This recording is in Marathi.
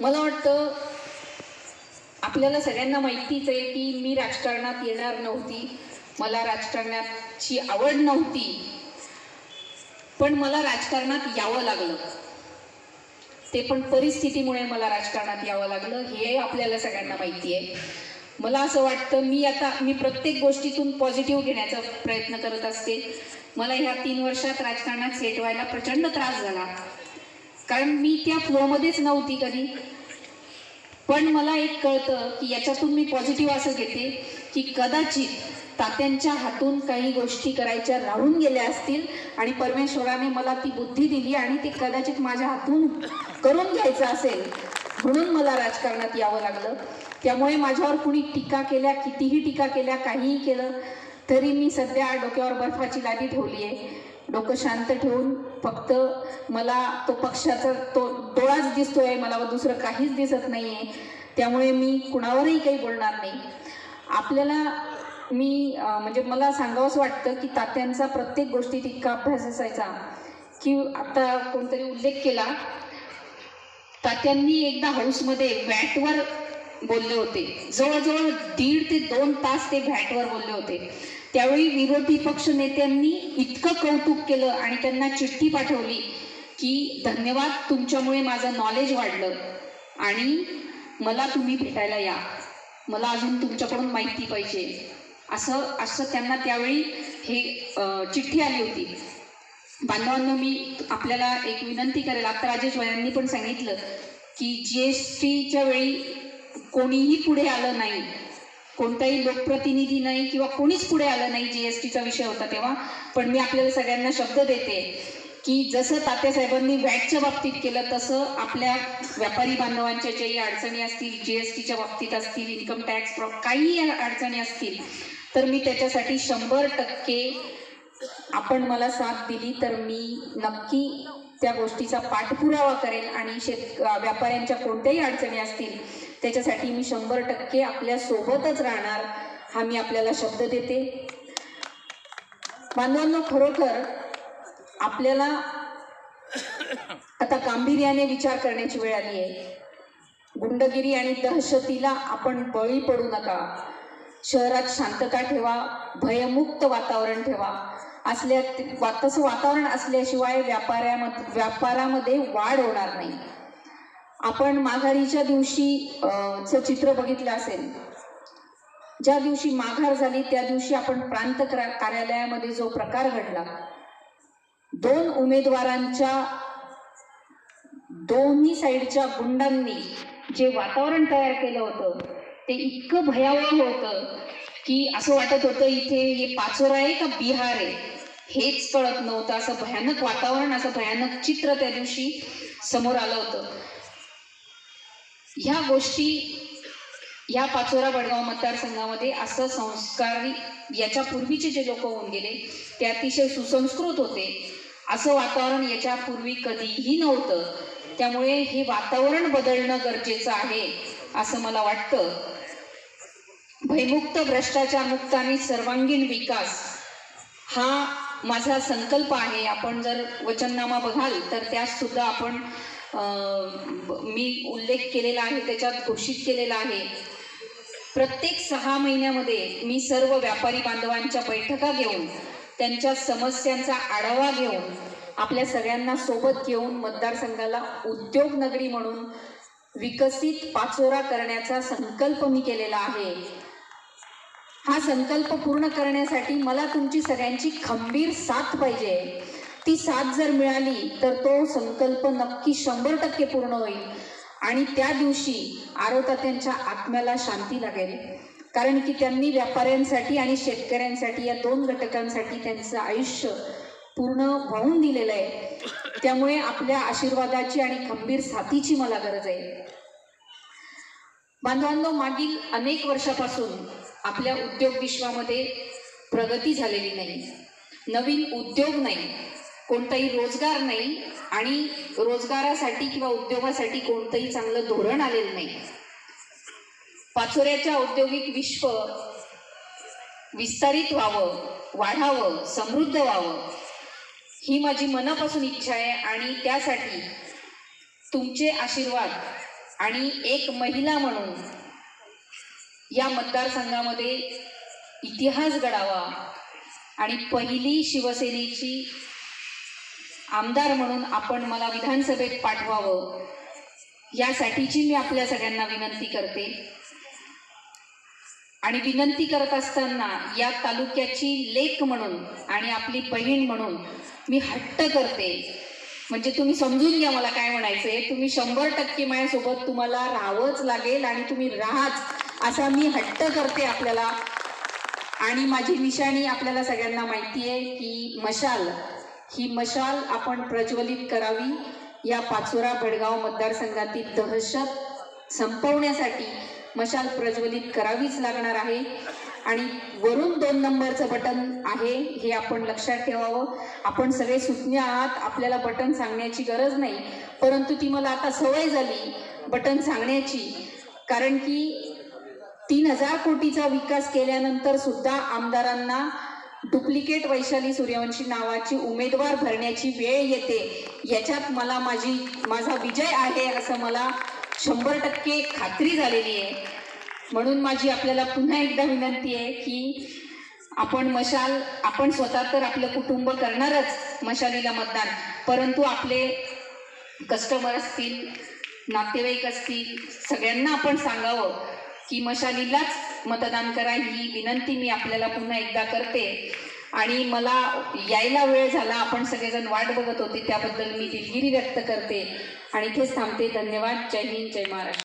मला वाटतं आपल्याला सगळ्यांना माहितीच आहे की मी राजकारणात येणार नव्हती. मला राजकारणाची आवड नव्हती. पण मला राजकारणात यावं लागलं. ते पण परिस्थितीमुळे मला राजकारणात यावं लागलं. हे आपल्याला सगळ्यांना माहिती आहे. मला असं वाटतं मी आता मी प्रत्येक गोष्टीतून पॉझिटिव्ह घेण्याचा प्रयत्न करत असते. मला ह्या तीन वर्षात राजकारणात सेट व्हायला प्रचंड त्रास झाला. कारण मी त्या फ्लोमध्येच नव्हती कधी. पण मला एक कळतं की याच्यातून मी पॉझिटिव्ह असं घेते की कदाचित तात्यांच्या हातून काही गोष्टी करायच्या राहून गेल्या असतील आणि परमेश्वराने मला ती बुद्धी दिली आणि ती कदाचित माझ्या हातून करून घ्यायचं असेल म्हणून मला राजकारणात यावं लागलं. त्यामुळे माझ्यावर कुणी टीका केल्या कितीही टीका केल्या काहीही केलं तरी मी सध्या डोक्यावर बर्फाची लादी ठेवली आहे डोकं शांत ठेवून फक्त मला तो पक्षाचा तो डोळाच दिसतोय मला दुसरं काहीच दिसत नाही आहे त्यामुळे मी कुणावरही काही बोलणार नाही. आपल्याला मी म्हणजे मला सांगावंसं वाटतं की तात्यांचा प्रत्येक गोष्टीत इतका अभ्यास असायचा की आता कोणतरी उल्लेख केला तात्यांनी एकदा हाऊसमध्ये व्हॅटवर बोलले होते. जवळजवळ दीड ते दोन तास ते व्हॅटवर बोलले होते. त्यावेळी विरोधी पक्ष नेत्यांनी इतकं कौतुक केलं आणि त्यांना चिठ्ठी पाठवली की धन्यवाद तुमच्यामुळे माझं नॉलेज वाढलं आणि मला तुम्ही भेटायला या. मला अजून तुमच्याकडून माहिती पाहिजे. असं असं त्यांना त्यावेळी हे चिठ्ठी आली होती. बांधवांनो मी आपल्याला एक विनंती करेल. आता राजेश यांनी पण सांगितलं की जी एस टीच्या वेळी कोणीही पुढे आलं नाही. कोणताही लोकप्रतिनिधी नाही किंवा कोणीच पुढे आलं नाही जी एस टीचा विषय होता तेव्हा पण मी आपल्याला सगळ्यांना शब्द देते की जसं तात्यासाहेबांनी वॅटच्या बाबतीत केलं तसं आपल्या व्यापारी बांधवांच्या ज्याही अडचणी असतील जी एस टीच्या बाबतीत असतील इन्कम टॅक्स काहीही अडचणी असतील तर मी त्याच्यासाठी शंभर टक्के आपण मला साथ दिली तर मी नक्की त्या गोष्टीचा पाठपुरावा करेल आणि शेत व्यापाऱ्यांच्या कोणत्याही अडचणी असतील त्याच्यासाठी मी शंभर टक्के आपल्या सोबतच राहणार हा मी आपल्याला शब्द देते. बांधवांना खरोखर आपल्याला आता गांभीर्याने विचार करण्याची वेळ आली आहे. गुंडगिरी आणि दहशतीला आपण बळी पडू नका. शहरात शांतता ठेवा भयमुक्त वातावरण ठेवा. असल्या वा- तसं वातावरण असल्याशिवाय व्यापाऱ्यामध्ये व्यापारामध्ये वाढ होणार नाही. आपण माघारीच्या दिवशी चित्र बघितलं असेल. ज्या दिवशी माघार झाली त्या दिवशी आपण प्रांत कार्यालयामध्ये जो प्रकार घडला दोन उमेदवारांच्या दोन्ही साईडच्या गुंडांनी जे वातावरण तयार केलं होतं ते इतकं भयावह होतं की असं वाटत होतं इथे हे पाचोरा आहे का बिहार आहे? हेच कळत नव्हतं. असं भयानक वातावरण असं भयानक चित्र त्या दिवशी समोर आलं होतं. ह्या गोष्टी या पाचोरा बडगाव मतदारसंघामध्ये असं संस्कारी याच्या पूर्वीचे जे लोक होऊन गेले ते अतिशय सुसंस्कृत होते. असं वातावरण याच्या पूर्वी कधीही नव्हतं. त्यामुळे हे वातावरण बदलणं गरजेचं आहे असं मला वाटतं. भयमुक्त भ्रष्टाचार मुक्त आणि सर्वांगीण विकास हा माझा संकल्प आहे. आपण जर वचननामा बघाल तर त्यात सुद्धा आपण मी उल्लेख केलेला आहे त्याच्यात घोषित केलेला आहे. प्रत्येक सहा महिन्यामध्ये मी सर्व व्यापारी बांधवांच्या बैठका घेऊन त्यांच्या समस्यांचा आढावा घेऊन आपल्या सगळ्यांना सोबत घेऊन मतदारसंघाला उद्योग नगरी म्हणून विकसित पाचोरा करण्याचा संकल्प मी केलेला आहे. हा संकल्प पूर्ण करण्यासाठी मला तुमची सगळ्यांची खंबीर साथ पाहिजे. ती साथ जर मिळाली तर तो संकल्प नक्की शंभर टक्के पूर्ण होईल. आणि त्या दिवशी आरोतात्यांच्या आत्म्याला शांती लागेल. कारण की त्यांनी व्यापाऱ्यांसाठी आणि शेतकऱ्यांसाठी या दोन घटकांसाठी त्यांचं आयुष्य पूर्ण वाहून दिलेलं आहे. त्यामुळे आपल्या आशीर्वादाची आणि खंबीर साथीची मला गरज आहे. बांधवांनो मागील अनेक वर्षापासून आपल्या उद्योग विश्वामध्ये प्रगती झालेली नाही. नवीन उद्योग नाही. कोणताही रोजगार नाही आणि रोजगारासाठी किंवा उद्योगासाठी कोणतंही चांगलं धोरण आलेलं नाही. पाचोऱ्याच्या औद्योगिक विश्व विस्तारित व्हावं वाढावं समृद्ध व्हावं ही माझी मनापासून इच्छा आहे आणि त्यासाठी तुमचे आशीर्वाद आणि एक महिला म्हणून या मतदारसंघामध्ये इतिहास घडावा आणि पहिली शिवसेनेची आमदार म्हणून आपण मला विधानसभेत पाठवावं यासाठीची मी आपल्या सगळ्यांना विनंती करते. आणि विनंती करत असताना या तालुक्याची लेख म्हणून आणि आपली बहीण म्हणून मी हट्ट करते. म्हणजे तुम्ही समजून घ्या मला काय म्हणायचंय. तुम्ही शंभर टक्के माझ्यासोबत तुम्हाला राहावंच लागेल आणि तुम्ही राहाच असा मी हट्ट करते आपल्याला. आणि माझी निशाणी आपल्याला सगळ्यांना माहिती आहे की मशाल ही मशाल आपण प्रज्वलित करावी. या पाचोरा भडगाव मतदारसंघातील दहशत संपवण्यासाठी मशाल प्रज्वलित करावीच लागणार आहे. आणि वरून दोन नंबरचं बटन आहे हे आपण लक्षात ठेवावं. आपण सगळे सुज्ञ आहात आपल्याला बटन सांगण्याची गरज नाही. परंतु ती मला आता सवय झाली बटन सांगण्याची. कारण की तीन हजार कोटीचा विकास केल्यानंतर सुद्धा आमदारांना डुप्लिकेट वैशाली सूर्यवंशी नावाची उमेदवार भरण्याची वेळ येते. याच्यात मला माझी माझा विजय आहे असं मला शंभर टक्के खात्री झालेली आहे. म्हणून माझी आपल्याला पुन्हा एकदा विनंती आहे की आपण मशाल आपण स्वतः तर आपलं कुटुंब करणारच मशालीला मतदान परंतु आपले कस्टमर असतील नातेवाईक असतील सगळ्यांना आपण सांगावं. की मशालीलाच मतदान करा ही विनंती मी आपल्याला पुन्हा एकदा करते. आणि मला यायला वेळ झाला आपण सगळेजण वाट बघत होते त्याबद्दल मी दिलगिरी व्यक्त करते. आणि इथेच थांबते. धन्यवाद. जय हिंद. जय महाराष्ट्र.